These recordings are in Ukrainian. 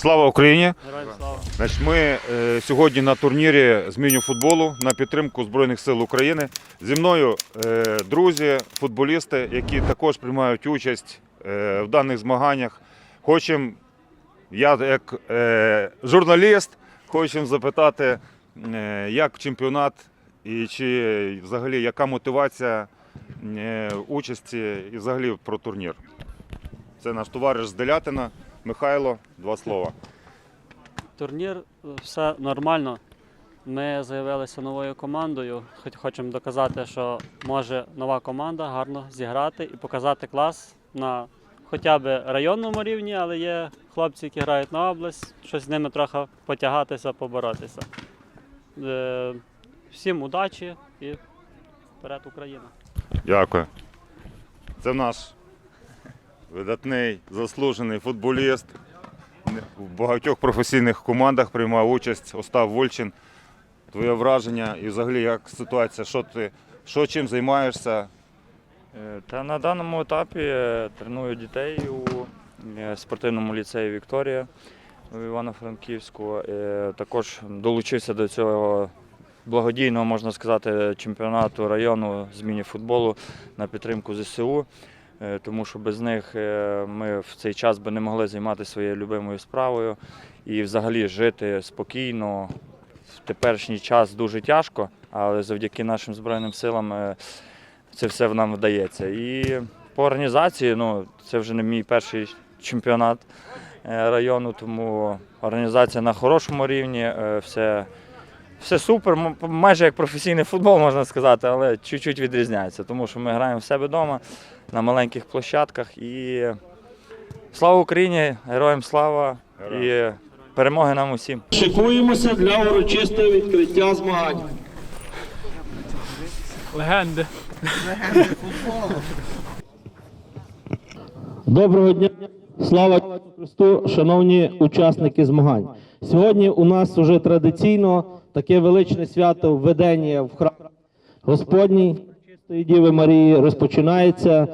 Слава Україні! Значить, ми е, сьогодні на турнірі з міні-футболу на підтримку Збройних сил України. Зі мною е, друзі, футболісти, які також приймають участь е, в даних змаганнях. Хочемо, я як е, журналіст, хочемо запитати, е, як чемпіонат і чи взагалі яка мотивація е, участі і взагалі про турнір. Це наш товариш з Делятина Михайло. Два слова. Турнір е, все нормально. Ми з'явилися новою командою. Хоч хочемо доказати, що може нова команда гарно зіграти і показати клас на хоча б районному рівні, але є хлопці, які грають на область, щось з ними трохи потягатися, поборотися. Е, Всім удачі і вперед Україна! Дякую. Це наш видатний, заслужений футболіст. В багатьох професійних командах приймав участь Остап Вольчин. Твоє враження і взагалі як ситуація, що ти що чим займаєшся? Е, Та на даному етапі е, треную дітей у е, спортивному ліцеї Вікторія у Івано-Франківську. Також долучився до цього благодійного, можна сказати, чемпіонату району з міні-футболу на підтримку ЗСУ. Е, Тому що без них е, ми в цей час би не могли займатися своєю любимою справою і взагалі жити спокійно. В теперішній час дуже тяжко, але завдяки нашим Збройним силам е, це все нам вдається. І по організації, ну, це вже не мій перший чемпіонат району, тому організація на хорошому рівні, все, все супер, майже як професійний футбол, можна сказати, але чуть-чуть відрізняється, тому що ми граємо в себе вдома на маленьких площадках. І слава Україні, героям слава і перемоги нам усім. Шикуємося для урочистого відкриття змагань. Легенди. Доброго дня, слава Христу, шановні учасники змагань. Сьогодні у нас уже традиційно таке величне свято введення в храм Господній Чистої Діви Марії розпочинається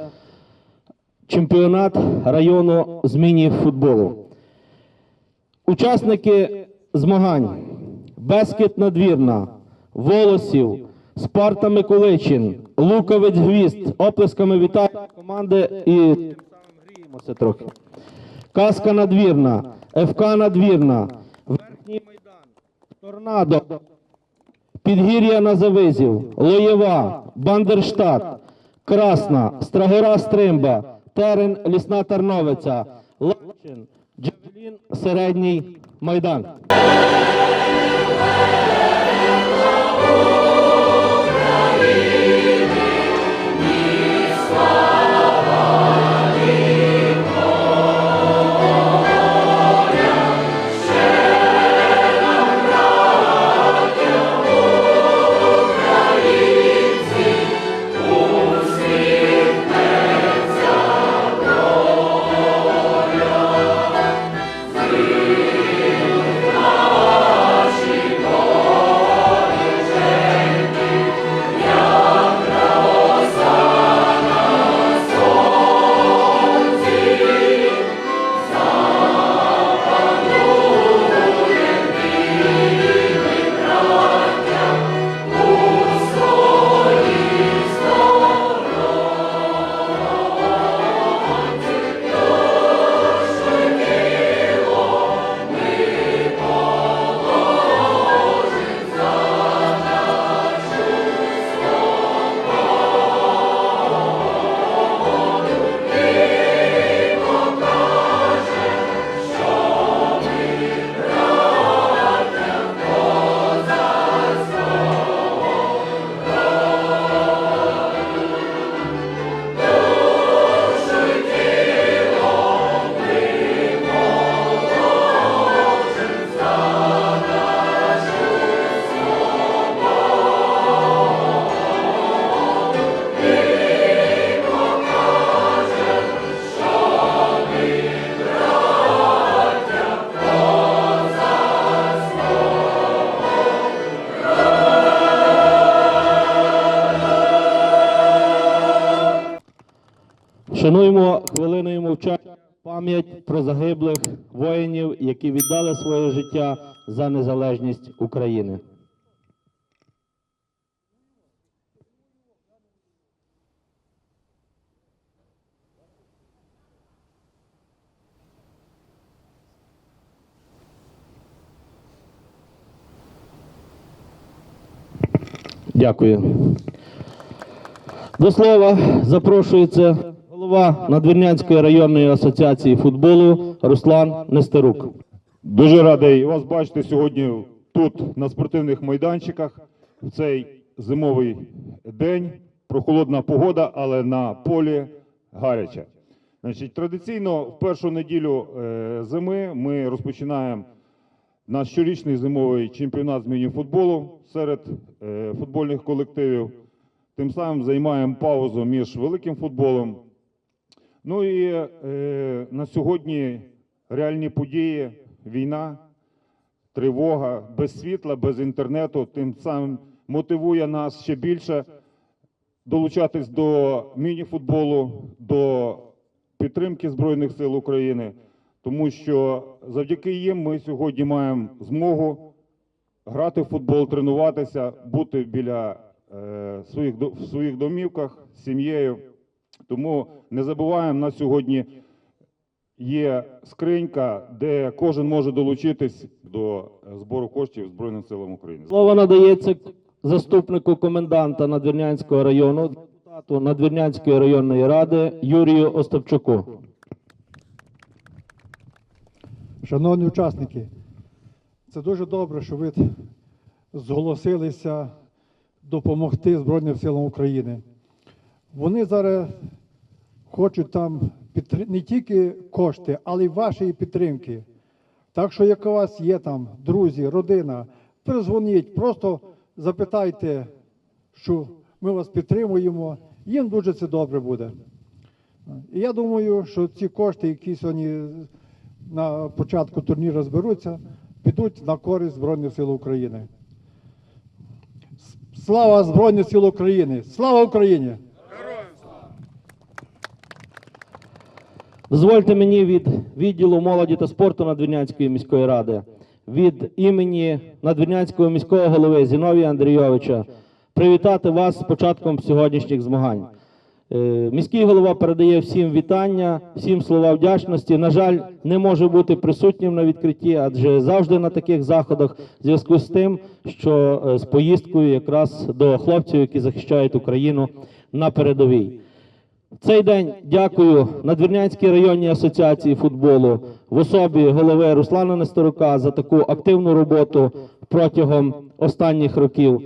чемпіонат району з міні-футболу. Учасники змагань Бескет Надвірна, Волосів, Спарта Миколичин, Луковець Гвізд. Оплесками вітаю команди і гріємося. Каска Надвірна, ФК Надвірна, Торнадо, Підгір'я Назавизів, Лоєва, Бандерштат, Красна, Страгора Стримба, Терен, Лісна Тарновиця, Лачин, Джавелін, Середній Майдан. Шануємо хвилиною мовчання пам'ять про загиблих воїнів, які віддали своє життя за незалежність України. Дякую. До слова запрошується голова Надвірнянської районної асоціації футболу Руслан Нестерук. Дуже радий вас бачити сьогодні тут, на спортивних майданчиках, в цей зимовий день. Прохолодна погода, але на полі гаряче. Значить, традиційно в першу неділю е, зими ми розпочинаємо наш щорічний зимовий чемпіонат з міні-футболу серед е, футбольних колективів. Тим самим займаємо паузу між великим футболом. Ну і е, на сьогодні реальні події, війна, тривога, без світла, без інтернету, тим самим мотивує нас ще більше долучатись до міні-футболу, до підтримки Збройних сил України, тому що завдяки їм ми сьогодні маємо змогу грати в футбол, тренуватися, бути біля е, своїх в своїх домівках сім'єю. Тому не забуваємо на сьогодні є скринька, де кожен може долучитись до е, збору коштів Збройним силам України. Слово надається заступнику коменданта Надвірнянського району, депутату Надвірнянської районної ради Юрію Остапчуку. Шановні учасники, це дуже добре, що ви зголосилися допомогти Збройним силам України. Вони зараз хочуть там підтри- не тільки кошти, але й вашої підтримки. Так що, як у вас є там друзі, родина, перезвоніть, просто запитайте, що ми вас підтримуємо, їм дуже це добре буде. І я думаю, що ці кошти, які сьогодні на початку турніру зберуться, підуть на користь Збройних сил України. Слава Збройним сил України! Слава Україні! Дозвольте мені від відділу молоді та спорту Надвірнянської міської ради, від імені Надвірнянського міського голови Зіновія Андрійовича привітати вас з початком сьогоднішніх змагань. Е, Міський голова передає всім вітання, всім слова вдячності. На жаль, не може бути присутнім на відкритті, адже завжди на таких заходах в зв'язку з тим, що е, з поїздкою якраз до хлопців, які захищають Україну на передовій. Цей день дякую Надвірнянській районній асоціації футболу в особі голови Руслана Нестерука за таку активну роботу протягом останніх років.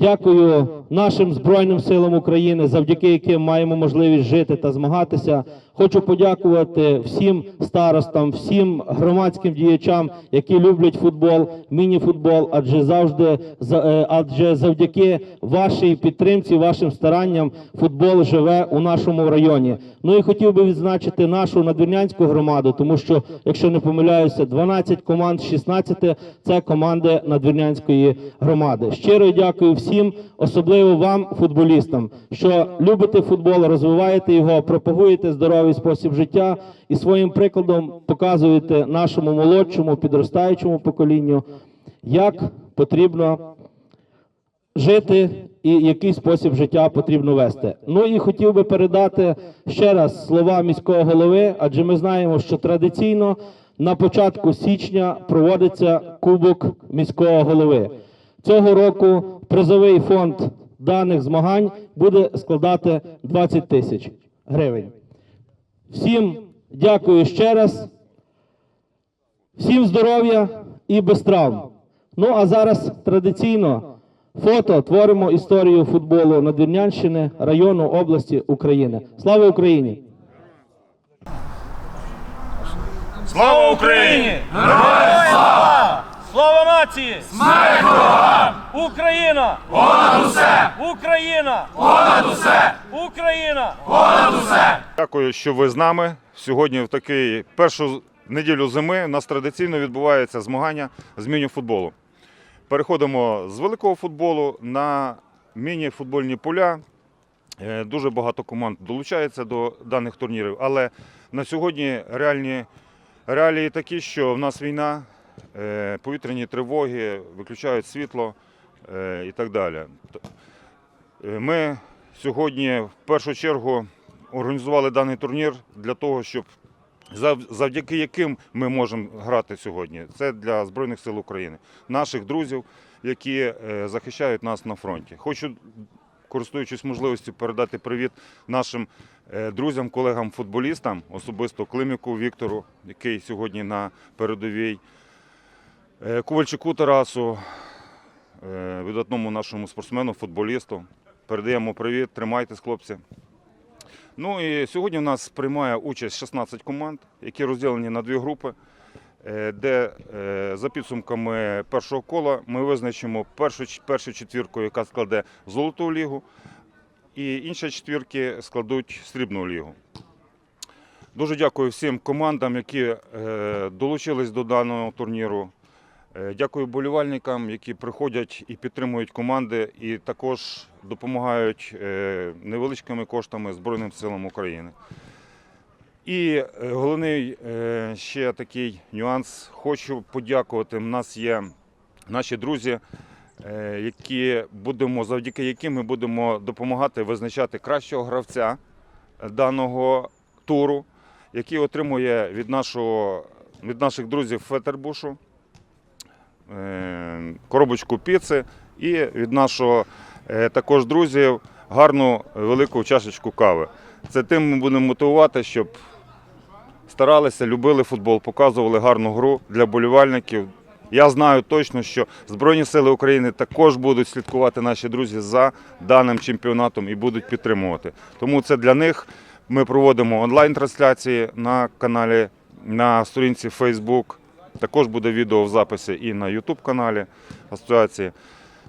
Дякую нашим Збройним силам України, завдяки яким маємо можливість жити та змагатися. Хочу подякувати всім старостам, всім громадським діячам, які люблять футбол, міні-футбол, адже завжди за- е, адже завдяки вашій підтримці, вашим старанням футбол живе у нашому районі. Ну і хотів би відзначити нашу надвірнянську громаду, тому що, якщо не помиляюся, 12 команд з 16 – це команди надвірнянської громади. Щиро дякую всім, особливо вам, футболістам, що любите футбол, розвиваєте його, пропагуєте здоровий спосіб життя і своїм прикладом показуєте нашому молодшому підростаючому поколінню, як потрібно жити і який спосіб життя потрібно вести. Ну і хотів би передати ще раз слова міського голови, адже ми знаємо, що традиційно на початку січня проводиться кубок міського голови. Цього року призовий фонд даних змагань буде складати 20 тисяч гривень. Всім дякую ще раз. Всім здоров'я і без травм. Ну а зараз традиційно фото творимо історію футболу Надвірнянщини, району області України. Слава Україні! Слава Україні! Героям слава! Слава нації! Смерть ворогам! Україна! Понад усе! Україна! Понад усе! Україна! Понад усе! Дякую, що ви з нами. Сьогодні в такий першу неділю зими у нас традиційно відбувається змагання з міні-футболу. Переходимо з великого футболу на міні-футбольні поля. Е, Дуже багато команд долучається до даних турнірів, але на сьогодні реальні Реалії такі, що в нас війна, повітряні тривоги, виключають світло е, і так далі. Е, Ми сьогодні в першу чергу організували даний турнір для того, щоб завдяки яким ми можемо грати сьогодні. Це для Збройних сил України, наших друзів, які е, захищають нас на фронті. Хочу, користуючись можливістю, передати привіт нашим е, друзям, колегам, футболістам, особисто Климіку Віктору, який сьогодні на передовій, е, Ковальчуку Тарасу, е, видатному нашому спортсмену, футболісту. Передаємо привіт, тримайтесь, хлопці. Ну і сьогодні в нас приймає участь 16 команд, які розділені на дві групи, е, де е, за підсумками першого кола ми визначимо першу, першу четвірку, яка складе золоту лігу, і інші четвірки складуть срібну лігу. Дуже дякую всім командам, які е, долучились до даного турніру. Е, Дякую болівальникам, які приходять і підтримують команди, і також допомагають е, невеличкими коштами Збройним силам України. І е, головний ще такий нюанс. Хочу подякувати. У нас є наші друзі, які будемо, завдяки яким ми будемо допомагати визначати кращого гравця даного туру, який отримує від, нашого, від наших друзів Фетербушу коробочку піци і від нашого е, також друзів гарну велику чашечку кави. Це тим ми будемо мотивувати, щоб старалися, любили футбол, показували гарну гру для болівальників. Я знаю точно, що Збройні Сили України також будуть слідкувати наші друзі за даним чемпіонатом і будуть підтримувати. Тому це для них ми проводимо онлайн-трансляції на каналі, на сторінці Facebook. Також буде відео в записі і на YouTube каналі асоціації.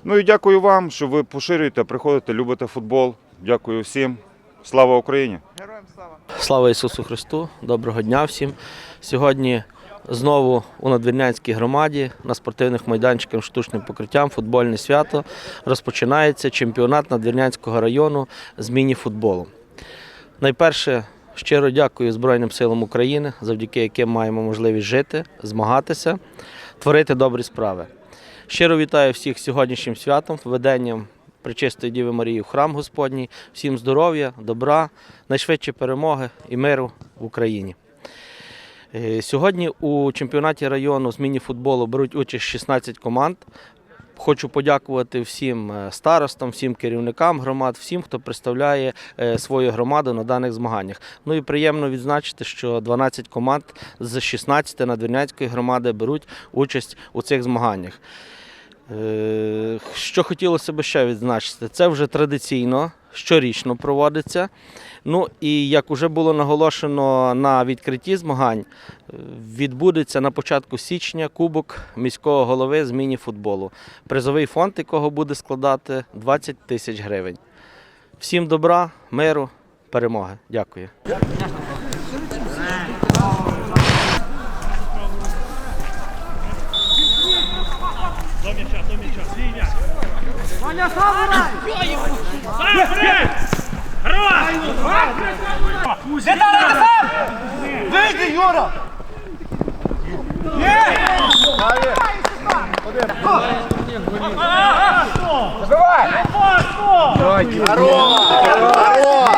Ну і дякую вам, що ви поширюєте, приходите, любите футбол. Дякую всім. Слава Україні! Героям Слава Слава Ісусу Христу! Доброго дня всім! Сьогодні знову у надвірнянській громаді на спортивних майданчиках штучним покриттям футбольне свято розпочинається чемпіонат надвірнянського району з міні-футболу. Найперше щиро дякую Збройним силам України, завдяки яким маємо можливість жити, змагатися, творити добрі справи. Щиро вітаю всіх сьогоднішнім святом, введенням Пречистої Діви Марії в храм Господній. Всім здоров'я, добра, найшвидші перемоги і миру в Україні. Е, Сьогодні у чемпіонаті району з міні-футболу беруть участь 16 команд. Хочу подякувати всім е, старостам, всім керівникам громад, всім, хто представляє е, свою громаду на даних змаганнях. Ну і приємно відзначити, що 12 команд з 16 надвірнянської громади беруть участь у цих змаганнях. Е, Що хотілося б ще відзначити, це вже традиційно, щорічно проводиться. Ну і як вже було наголошено на відкритті змагань, е, відбудеться на початку січня Кубок міського голови з міні-футболу, призовий фонд якого буде складати 20 тисяч гривень. Всім добра, миру, перемоги. Дякую. Не дали сам! Вийди, Юра! Є! Забивай! Здорово! Здорово!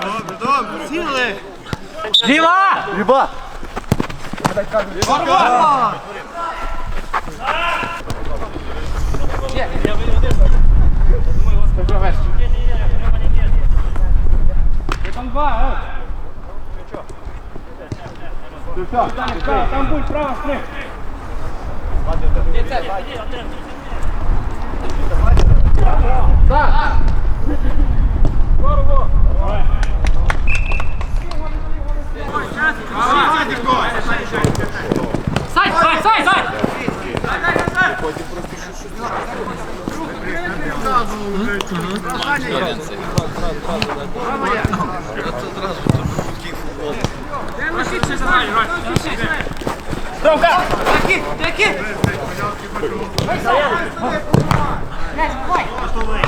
Добре, добре! Лева! Лева! Лева! Там будет право, смотри. Сай, сай, сай, сай! Потім просто Травка! Таки, таки! Дай, давай!